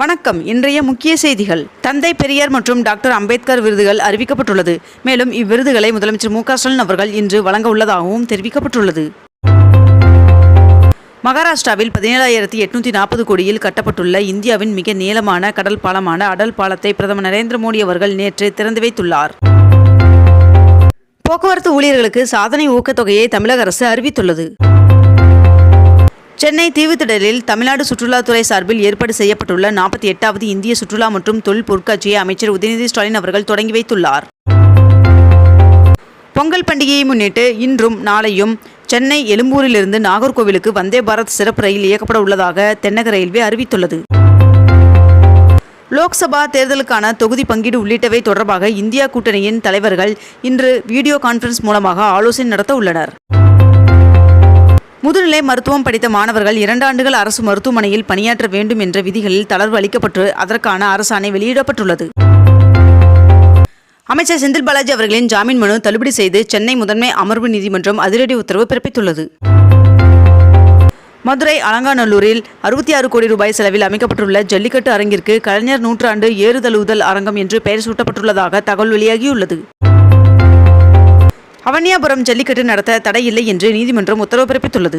வணக்கம். இன்றைய முக்கிய செய்திகள். தந்தை பெரியார் மற்றும் டாக்டர் அம்பேத்கர் விருதுகள் அறிவிக்கப்பட்டுள்ளது. மேலும் இவ்விருதுகளை முதலமைச்சர் மு ஸ்டாலின் அவர்கள் இன்று வழங்க உள்ளதாகவும் தெரிவிக்கப்பட்டுள்ளது. மகாராஷ்டிராவில் பதினேழாயிரத்தி எட்நூத்தி நாற்பது கோடியில் கட்டப்பட்டுள்ள இந்தியாவின் மிக நீளமான கடல் பாலமான அடல் பாலத்தை பிரதமர் நரேந்திர மோடி அவர்கள் நேற்று திறந்து வைத்துள்ளார். போக்குவரத்து ஊழியர்களுக்கு சாதனை ஊக்கத்தொகையை தமிழக அரசு அறிவித்துள்ளது. சென்னை தீவுத்திடலில் தமிழ்நாடு சுற்றுலாத்துறை சார்பில் ஏற்பாடு செய்யப்பட்டுள்ள நாற்பத்தி எட்டாவது இந்திய சுற்றுலா மற்றும் தொழில் பொருட்காட்சியை அமைச்சர் உதயநிதி ஸ்டாலின் அவர்கள் தொடங்கி வைத்துள்ளார். பொங்கல் பண்டிகையை முன்னிட்டு இன்றும் நாளையும் சென்னை எழும்பூரிலிருந்து நாகர்கோவிலுக்கு வந்தே பாரத் சிறப்பு ரயில் இயக்கப்பட உள்ளதாக தென்னக ரயில்வே அறிவித்துள்ளது. லோக்சபா தேர்தலுக்கான தொகுதி பங்கீடு உள்ளிட்டவை தொடர்பாக இந்தியா கூட்டணியின் தலைவர்கள் இன்று வீடியோ கான்ஃபரன்ஸ் மூலமாக ஆலோசனை நடத்த உள்ளனர் முதுநிலை மருத்துவம் படித்த மாணவர்கள் இரண்டு ஆண்டுகள் அரசு மருத்துவமனையில் பணியாற்ற வேண்டும் என்ற விதிகளில் தளர்வு அளிக்கப்பட்டு அதற்கான அரசாணை வெளியிடப்பட்டுள்ளது. அமைச்சர் செந்தில் பாலாஜி அவர்களின் ஜாமீன் மனு தள்ளுபடி செய்து சென்னை முதன்மை அமர்வு நீதிமன்றம் அதிரடி உத்தரவு பிறப்பித்துள்ளது. மதுரை அலங்காநல்லூரில் அறுபத்தி ஆறு கோடி ரூபாய் செலவில் அமைக்கப்பட்டுள்ள ஜல்லிக்கட்டு அரங்கிற்கு கலைஞர் நூற்றாண்டு ஏறுதழுவுதல் அரங்கம் என்று பெயர் சூட்டப்பட்டுள்ளதாக தகவல் வெளியாகியுள்ளது. அவனியாபுரம் ஜல்லிக்கட்டு நடத்த தடை இல்லை என்று நீதிமன்றம் உத்தரவு பிறப்பித்துள்ளது.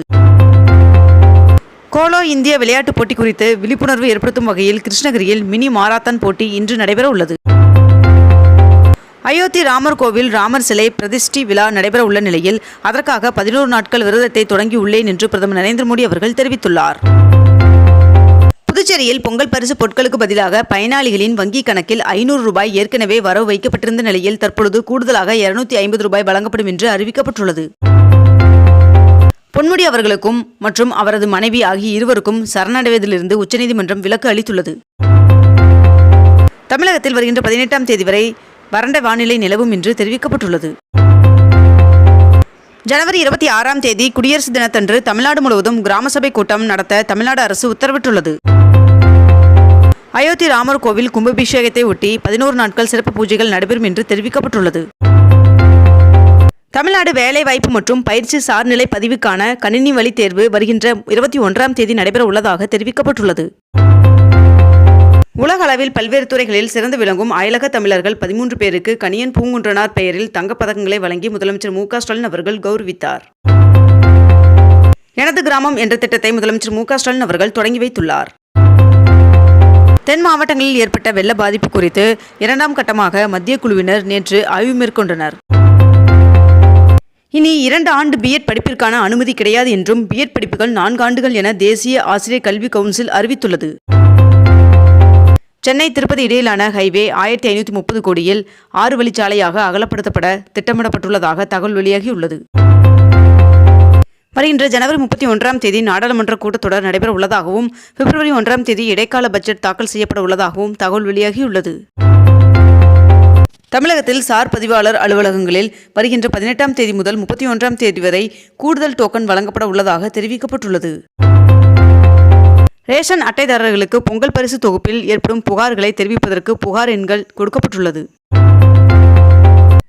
கோலோ இந்திய விளையாட்டுப் போட்டி குறித்து விழிப்புணர்வு ஏற்படுத்தும் வகையில் கிருஷ்ணகிரியில் மினி மாராத்தான் போட்டி இன்று நடைபெற உள்ளது அயோத்தி ராமர் கோவில் ராமர் சிலை பிரதிஷ்டி விழா நடைபெற உள்ள நிலையில் அதற்காக பதினோரு நாட்கள் விரதத்தை தொடங்கியுள்ளேன் என்று பிரதமர் நரேந்திர மோடி அவர்கள் தெரிவித்துள்ளார். புதுச்சேரியில் பொங்கல் பரிசு பொருட்களுக்கு பதிலாக பயனாளிகளின் வங்கிக் கணக்கில் ஐநூறு ரூபாய் ஏற்கனவே வரவு வைக்கப்பட்டிருந்த நிலையில் தற்பொழுது கூடுதலாக இருநூத்தி ஐம்பது ரூபாய் வழங்கப்படும் என்று அறிவிக்கப்பட்டுள்ளது. பொன்முடி அவர்களுக்கும் மற்றும் அவரது மனைவி ஆகிய இருவருக்கும் சரணடைவதிலிருந்து உச்சநீதிமன்றம் விலக்கு அளித்துள்ளது. தமிழகத்தில் வருகின்ற பதினெட்டாம் தேதி வரை வறண்ட வானிலை நிலவும் என்று தெரிவிக்கப்பட்டுள்ளது. ஜனவரி இருபத்தி ஆறாம் தேதி குடியரசு தினத்தன்று தமிழ்நாடு முழுவதும் கிராம சபை கூட்டம் நடத்த தமிழ்நாடு அரசு உத்தரவிட்டுள்ளது. அயோத்தி ராமர் கோவில் கும்பாபிஷேகத்தை ஒட்டி பதினோரு நாட்கள் சிறப்பு பூஜைகள் நடைபெறும் என்று தெரிவிக்கப்பட்டுள்ளது. தமிழ்நாடு வேலைவாய்ப்பு மற்றும் பயிற்சி சார்நிலை பதிவுக்கான கணினி வழி தேர்வு வருகின்ற இருபத்தி ஒன்றாம் தேதி நடைபெற உள்ளதாக தெரிவிக்கப்பட்டுள்ளது. உலக அளவில் பல்வேறு துறைகளில் சிறந்து விளங்கும் அயலக தமிழர்கள் பதிமூன்று பேருக்கு கணியன் பூங்குன்றனார் பெயரில் தங்கப்பதக்கங்களை வழங்கி முதலமைச்சர் மு ஸ்டாலின் அவர்கள் கௌரவித்தார். எனது கிராமம் என்ற திட்டத்தை முதலமைச்சர் மு ஸ்டாலின் அவர்கள் தொடங்கி வைத்துள்ளார். தென் மாவட்டங்களில் ஏற்பட்ட வெள்ள பாதிப்பு குறித்து இரண்டாம் கட்டமாக மத்திய குழுவினர் நேற்று ஆய்வு மேற்கொண்டனர். இனி இரண்டு ஆண்டு பிஎட் படிப்பிற்கான அனுமதி கிடையாது என்றும் பிஎட் படிப்புகள் நான்கு ஆண்டுகள் என தேசிய ஆசிரியர் கல்வி கவுன்சில் அறிவித்துள்ளது. சென்னை திருப்பதி இடையிலான ஹைவே ஆயிரத்தி ஐநூற்றி முப்பது கோடியில் ஆறு வழிச்சாலையாக அகலப்படுத்தப்பட திட்டமிடப்பட்டுள்ளதாக தகவல் வெளியாகியுள்ளது. வருகின்ற ஜனவரி முப்பத்தி ஒன்றாம் தேதி நாடாளுமன்ற கூட்டத்தொடர் நடைபெற உள்ளதாகவும் பிப்ரவரி ஒன்றாம் தேதி இடைக்கால பட்ஜெட் தாக்கல் செய்யப்பட உள்ளதாகவும் தகவல் வெளியாகியுள்ளது. தமிழகத்தில் சார் பதிவாளர் அலுவலகங்களில் வருகின்ற பதினெட்டாம் தேதி முதல் முப்பத்தி ஒன்றாம் தேதி வரை கூடுதல் டோக்கன் வழங்கப்பட உள்ளதாக தெரிவிக்கப்பட்டுள்ளது. ரேஷன் அட்டைதாரர்களுக்கு பொங்கல் பரிசு தொகுப்பில் ஏற்படும் புகார்களை தெரிவிப்பதற்கு புகார் எண்கள் கொடுக்கப்பட்டுள்ளது.